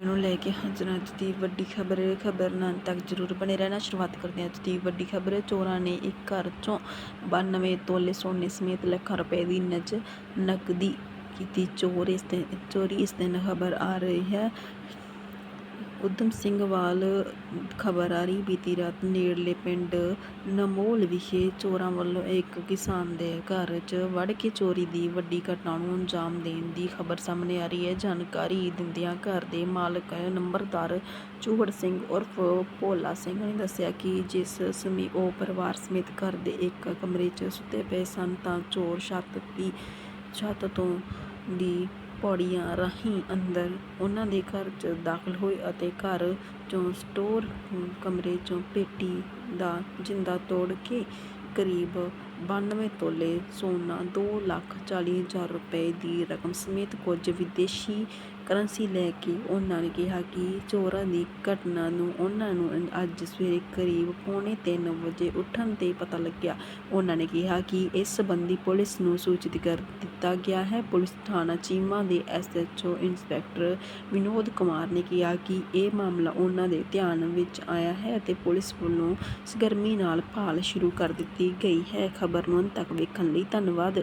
ਨੂੰ ਲੈ ਕੇ ਹਾਜ਼ਰ ਅੱਜ ਦੀ ਵੱਡੀ ਖਬਰ ਖਬਰ ਨਾਲ ਤੱਕ ਜ਼ਰੂਰ ਬਣੇ ਰਹਿਣਾ। ਸ਼ੁਰੂਆਤ ਕਰਦੇ ਹਾਂ ਅੱਜ ਦੀ ਵੱਡੀ ਖਬਰ। ਚੋਰਾਂ ਨੇ ਇੱਕ ਘਰ ਚੋਂ 92 ਤੋਲੇ ਸੋਨੇ ਸਮੇਤ ਲੱਖਾਂ ਰੁਪਏ ਦੀ ਨਜ ਨਕਦੀ ਕੀਤੀ। ਚੋਰ ਇਸ ਤੇ ਚੋਰੀ ਇਸ ਦਿਨ ਖਬਰ ਆ ਰਹੀ ਹੈ। ਊਧਮ ਸਿੰਘ ਵਾਲ ਖਬਰ ਆ ਰਹੀ ਬੀਤੀ ਰਾਤ ਨੇੜਲੇ ਪਿੰਡ ਨਮੋਲ ਵਿਖੇ ਚੋਰਾਂ ਵੱਲੋਂ ਇੱਕ ਕਿਸਾਨ ਦੇ ਘਰ 'ਚ ਵੜ ਕੇ ਚੋਰੀ ਦੀ ਵੱਡੀ ਘਟਨਾ ਨੂੰ ਅੰਜਾਮ ਦੇਣ ਦੀ ਖਬਰ ਸਾਹਮਣੇ ਆ ਰਹੀ ਹੈ। ਜਾਣਕਾਰੀ ਦਿੰਦਿਆਂ ਘਰ ਦੇ ਮਾਲਕ ਨੰਬਰਦਾਰ ਚੂਹੜ ਸਿੰਘ ਉਰਫ ਭੋਲਾ ਸਿੰਘ ਨੇ ਦੱਸਿਆ ਕਿ ਜਿਸ ਸਮੇਂ ਉਹ ਪਰਿਵਾਰ ਸਮੇਤ ਘਰ ਦੇ ਇੱਕ ਕਮਰੇ 'ਚ ਸੁੱਤੇ ਪਏ ਸਨ ਤਾਂ ਚੋਰ ਛੱਤ ਦੀ ਛੱਤ ਤੋਂ ਦੀ ਪੌੜੀਆਂ ਰਾਹੀਂ ਅੰਦਰ ਉਹਨਾਂ ਦੇ ਘਰ 'ਚ ਦਾਖਲ ਹੋਏ ਅਤੇ ਘਰ 'ਚੋਂ ਸਟੋਰ ਕਮਰੇ 'ਚੋਂ ਪੇਟੀ ਦਾ ਜਿੰਦਾ ਤੋੜ ਕੇ ਕਰੀਬ 92 ਤੋਲੇ ਸੋਨਾ ਦੋ ਲੱਖ ਚਾਲੀ ਹਜ਼ਾਰ ਰੁਪਏ ਦੀ ਰਕਮ ਸਮੇਤ ਕੁਝ ਵਿਦੇਸ਼ੀ ਕਰੰਸੀ ਲੈ ਕੇ ਉਹਨਾਂ ਨੇ ਕਿਹਾ ਕਿ ਚੋਰਾਂ ਦੀ ਘਟਨਾ ਨੂੰ ਉਹਨਾਂ ਨੂੰ ਅੱਜ ਸਵੇਰੇ ਕਰੀਬ ਪੌਣੇ ਤਿੰਨ ਵਜੇ ਉੱਠਣ ਤੇ ਪਤਾ ਲੱਗਿਆ। ਉਹਨਾਂ ਨੇ ਕਿਹਾ ਕਿ ਇਸ ਸਬੰਧੀ ਪੁਲਿਸ ਨੂੰ ਸੂਚਿਤ ਕਰ ਦਿੱਤਾ ਗਿਆ ਹੈ। ਪੁਲਿਸ ਥਾਣਾ ਚੀਮਾ ਦੇ ਐਸਐਚਓ ਇੰਸਪੈਕਟਰ ਵਿਨੋਦ ਕੁਮਾਰ ਨੇ ਕਿਹਾ ਕਿ ਇਹ ਮਾਮਲਾ ਉਹਨਾਂ ਦੇ ਧਿਆਨ ਵਿੱਚ ਆਇਆ ਹੈ ਅਤੇ ਪੁਲਿਸ ਵੱਲੋਂ ਸਰਗਰਮੀ ਨਾਲ ਭਾਲ ਸ਼ੁਰੂ ਕਰ ਦਿੱਤੀ ਗਈ ਹੈ। ਖਬਰ ਨੂੰ ਅੰਤ ਤੱਕ ਵੇਖਣ ਲਈ ਧੰਨਵਾਦ।